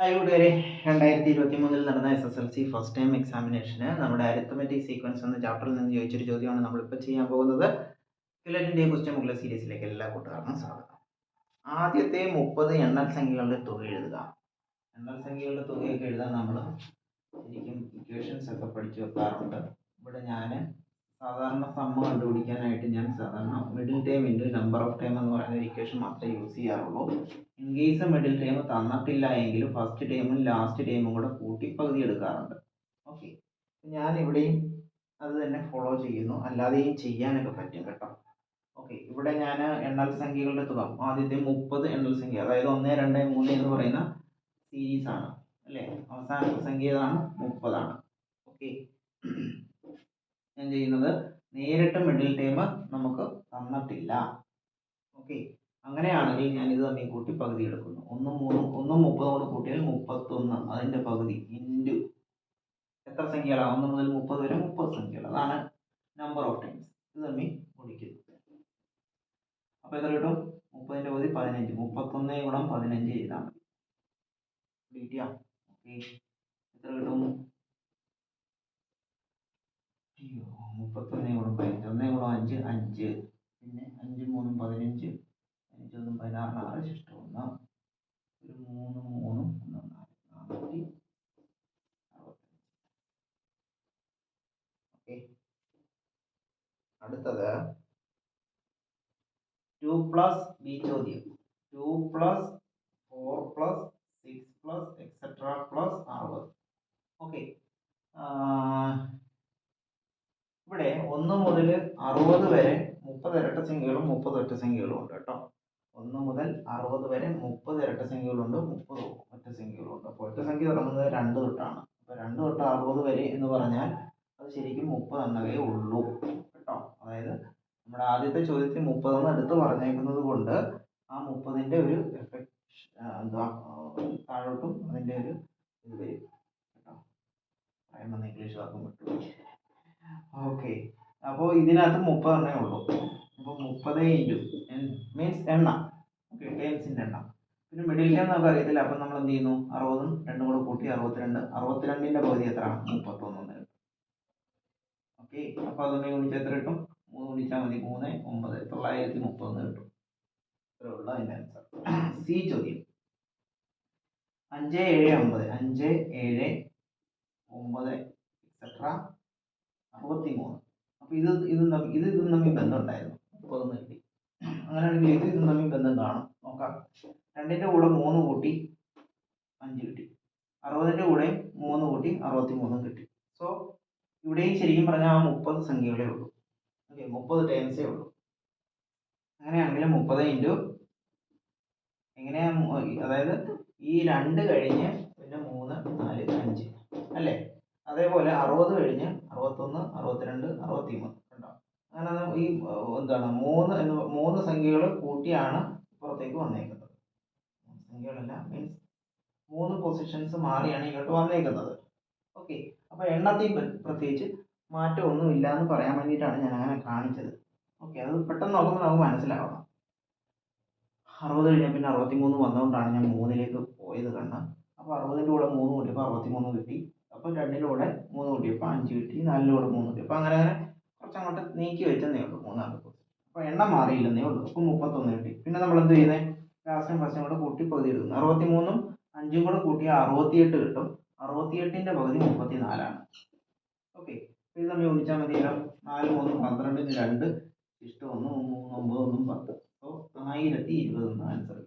Hi കൂട്ടുകാരെ. രണ്ടായിരത്തി ഇരുപത്തി മൂന്നിൽ നടന്ന S S L C first time examination നമ്മുടെ അരിത്തമെറ്റിക് സീക്വൻസ് എന്ന ചാപ്റ്ററിൽ നിന്ന് ചോദിച്ചൊരു ചോദ്യമാണ് നമ്മളിപ്പോൾ ചെയ്യാൻ പോകുന്നത്. ഫിലറ്റിന്റെ ക്വസ്റ്റ്യൻ മുകളിലെ സീരീസിലേക്ക് എല്ലാ കൂട്ടുകാർക്കും സ്വാഗതം. ആദ്യത്തെ മുപ്പത് എണ്ണൽ സംഖ്യകളുടെ തുക എഴുതുക. എണ്ണൽ സംഖ്യകളുടെ തുകയൊക്കെ എഴുതാൻ നമ്മൾ ശരിക്കും ഇക്വേഷൻസ് ഒക്കെ പഠിച്ചു വെക്കാറുണ്ട്. ഇവിടെ ഞാൻ സാധാരണ സമ്മ കണ്ടുപിടിക്കാനായിട്ട് ഞാൻ സാധാരണ middle time into number of time എന്ന് പറയുന്ന ഒരു ഇക്വേഷൻ മാത്രമേ യൂസ് ചെയ്യാറുള്ളൂ. ഇൻ കേസ് മിഡിൽ ടൈം തന്നിട്ടില്ല എങ്കിൽ ഫസ്റ്റ് ടൈമും ലാസ്റ്റ് ടൈമും കൂടെ കൂട്ടി പകുതി എടുക്കാറുണ്ട് ഓക്കെ ഞാൻ ഇവിടെയും അത് തന്നെ ഫോളോ ചെയ്യുന്നു. അല്ലാതെയും ചെയ്യാനൊക്കെ പറ്റും കേട്ടോ. ഓക്കെ ഇവിടെ ഞാൻ എണ്ണൽ സംഖ്യകളുടെ തുക ആദ്യത്തെ മുപ്പത് എണ്ണൽ സംഖ്യ അതായത് ഒന്ന് രണ്ട് മൂന്ന് എന്ന് പറയുന്ന സീരീസ് ആണ്. അല്ലേ? അവസാനത്തെ സംഖ്യ ഏതാണ്? മുപ്പതാണ്. ഓക്കെ ഞാൻ ചെയ്യുന്നത്? നേരിട്ട് മിഡിൽ ടേം നമുക്ക് തന്നിട്ടില്ല. ഓക്കെ അങ്ങനെയാണെങ്കിൽ ഞാൻ ഇത് തമ്മിൽ കൂട്ടി പകുതി എടുക്കുന്നു. ഒന്നും മൂന്നും ഒന്നും മുപ്പതും കൊണ്ട് കൂട്ടിയാൽ മുപ്പത്തൊന്ന്. അതിന്റെ പകുതി ഇന്റു എത്ര സംഖ്യകളാണ് ഒന്ന് മുതൽ മുപ്പത് വരെ മുപ്പത് സംഖ്യകൾ. അതാണ് നമ്പർ ഓഫ് ടൈംസ് ഇത് തമ്മിൽ ഗുണിക്കുന്നു അപ്പോൾ എത്ര കിട്ടും? മുപ്പതിന്റെ പകുതി പതിനഞ്ച്. മുപ്പത്തൊന്ന് ഗുണം പതിനഞ്ച് ചെയ്താൽ മതി. ഓക്കെ എത്ര കിട്ടും? അയ്യോ മുപ്പത്തൊന്ന് ഗുണം പതിനഞ്ച് ഒന്ന് ഗുണം അഞ്ച് അഞ്ച്. പിന്നെ അഞ്ച് മൂന്നും പതിനഞ്ച് അഞ്ചൊന്നും പതിനാറ് ആറ് ശിഷ്ടം ഒന്ന്. ഒരു മൂന്ന് മൂന്നും ഒന്ന് നാല് നാനൂറ്റി അറുപത്തഞ്ച്. ഓക്കെ. അടുത്തത് ടു പ്ലസ് ബി ചോദ്യം. Two plus four plus six plus etcetera plus അറുപത് ഓക്കെ ഇവിടെ ഒന്ന് മുതൽ അറുപത് വരെ മുപ്പത് ഇരട്ട സംഖ്യകളും മുപ്പത് ഒറ്റ സംഖ്യകളും ഉണ്ട് കേട്ടോ. ഒന്ന് മുതൽ അറുപത് വരെ മുപ്പത് ഇരട്ട സംഖ്യകളുണ്ട് മുപ്പത് ഒറ്റ സംഖ്യകളുണ്ട് അപ്പോൾ ഒറ്റ സംഖ്യ തുടങ്ങുന്നത് രണ്ട് തൊട്ടാണ്. അപ്പോൾ രണ്ട് തൊട്ട് അറുപത് വരെ എന്ന് പറഞ്ഞാൽ അത് ശരിക്കും മുപ്പത് എണ്ണവേ ഉള്ളൂ കേട്ടോ. അതായത് നമ്മുടെ ആദ്യത്തെ ചോദ്യത്തിൽ മുപ്പതെന്ന് എടുത്ത് പറഞ്ഞേക്കുന്നത് കൊണ്ട് ആ മുപ്പതിന്റെ ഒരു എഫക്ട് എന്താ താഴോട്ടും അതിന്റെ ഒരു ഇത് വരും കേട്ടോ. പറയുമ്പോൾ ഇംഗ്ലീഷ് വാക്കും ഓക്കെ അപ്പോൾ ഇതിനകത്ത് മുപ്പതെണ്ണേ ഉള്ളൂ. അപ്പോൾ മുപ്പത് ഇന്റു മീൻസ് എണ്ണ. ഓക്കെ ടൈംസിന്റെ എണ്ണ. പിന്നെ മിഡിൽ നമുക്ക് അറിയത്തില്ല. അപ്പം നമ്മൾ എന്ത് ചെയ്യുന്നു? അറുപതും രണ്ടും കൂടെ കൂട്ടി അറുപത്തിരണ്ട്. അറുപത്തിരണ്ടിന്റെ പകുതി എത്രയാണ്? മുപ്പത്തൊന്ന് ഓക്കെ അപ്പോൾ അതൊന്ന് ഗുണിച്ചാൽ എത്ര കിട്ടും? മൂന്ന് ഗുണിച്ചാൽ മതി. മൂന്ന് ഒമ്പത്. തൊള്ളായിരത്തി മുപ്പതെന്ന് കിട്ടും. ഇത്രേ ഉള്ളൂ അതിന്റെ ആൻസർ സി ചോദ്യം. അഞ്ച് ഏഴ് ഒമ്പത് അഞ്ച് ഏഴ് ഒമ്പത് എക്സെട്ര അറുപത്തി മൂന്ന് ഇത് ഇത് ഇത് തമ്മിൽ ബന്ധമുണ്ടായിരുന്നു. മുപ്പതൊന്ന് കിട്ടി അങ്ങനെയാണെങ്കിൽ ഇത് ഇതും തമ്മിൽ ബന്ധം കാണും. നോക്കാം. രണ്ടിന്റെ കൂടെ മൂന്ന് കൂട്ടി അഞ്ച് കിട്ടി. അറുപതിന്റെ കൂടെ മൂന്ന് കൂട്ടി അറുപത്തി മൂന്നും കിട്ടി. സോ ഇവിടെയും ശരിക്കും പറഞ്ഞാൽ ആ മുപ്പത് സംഖ്യകളേ ഉള്ളൂ. ഓക്കെ മുപ്പത് ടേംസേ ഉള്ളൂ. അങ്ങനെയാണെങ്കിൽ മുപ്പത് ഇന്റു എങ്ങനെയാ അതായത് ഈ രണ്ട് കഴിഞ്ഞ് പിന്നെ മൂന്ന് നാല് അഞ്ച്. അല്ലേ? അതേപോലെ അറുപത് കഴിഞ്ഞ് അറുപത്തൊന്ന് അറുപത്തിരണ്ട് അറുപത്തിമൂന്ന് കണ്ടോ അങ്ങനെ ഈ എന്താണ് മൂന്ന് മൂന്ന് സംഖ്യകൾ കൂട്ടിയാണ് പുറത്തേക്ക് വന്നേക്കുന്നത്. സംഖ്യകളല്ല മീൻസ് മൂന്ന് പൊസിഷൻസ് മാറിയാണ് ഇങ്ങോട്ട് വന്നേക്കുന്നത്. ഓക്കെ അപ്പോൾ എണ്ണത്തിൽ പ്രത്യേകിച്ച് മാറ്റമൊന്നും ഇല്ല എന്ന് പറയാൻ വേണ്ടിയിട്ടാണ് ഞാൻ അങ്ങനെ കാണിച്ചത്. ഓക്കെ അത് പെട്ടെന്ന് നോക്കുമ്പോൾ നമുക്ക് മനസ്സിലാവണം. അറുപത് കഴിഞ്ഞാൽ പിന്നെ അറുപത്തി മൂന്ന് വന്നുകൊണ്ടാണ് ഞാൻ മൂന്നിലേക്ക് പോയത് കണ്ണ്. അപ്പോൾ അറുപതിന്റെ കൂടെ മൂന്ന് കൂട്ടിയപ്പോൾ അറുപത്തി മൂന്ന് കിട്ടി. അപ്പോൾ രണ്ടിലൂടെ മൂന്ന് കൂട്ടി അപ്പൊ അഞ്ച് കിട്ടി. നാലിലൂടെ മൂന്ന് കിട്ടി. അപ്പോൾ അങ്ങനെ അങ്ങനെ കുറച്ചങ്ങോട്ട് നീക്കി വെച്ചെന്നേ ഉള്ളൂ മൂന്നാമത്തെ അപ്പൊ എണ്ണം മാറിയില്ലെന്നേ ഉള്ളൂ. അപ്പോൾ മുപ്പത്തൊന്ന് കിട്ടി. പിന്നെ നമ്മൾ എന്ത് ചെയ്യുന്നത് ലാസ്റ്റും ഫസ്റ്റും കൂടെ കൂട്ടി പകുതി എടുക്കുന്നു. അറുപത്തി മൂന്നും അഞ്ചും കൂടെ കൂട്ടിയാൽ അറുപത്തിയെട്ട് കിട്ടും. അറുപത്തിയെട്ടിന്റെ പകുതി മുപ്പത്തി നാലാണ് ഓക്കെ ഇത് നമ്മൾ ഗുണിച്ചാൽ മതിയല്ലോ. നാല് മൂന്ന് പന്ത്രണ്ടിന് രണ്ട് ഇഷ്ടം ഒന്ന് മൂന്ന് ഒമ്പത് ഒന്നും പത്ത്. അപ്പോൾ ആയിരത്തി ഇരുപത് ആൻസർ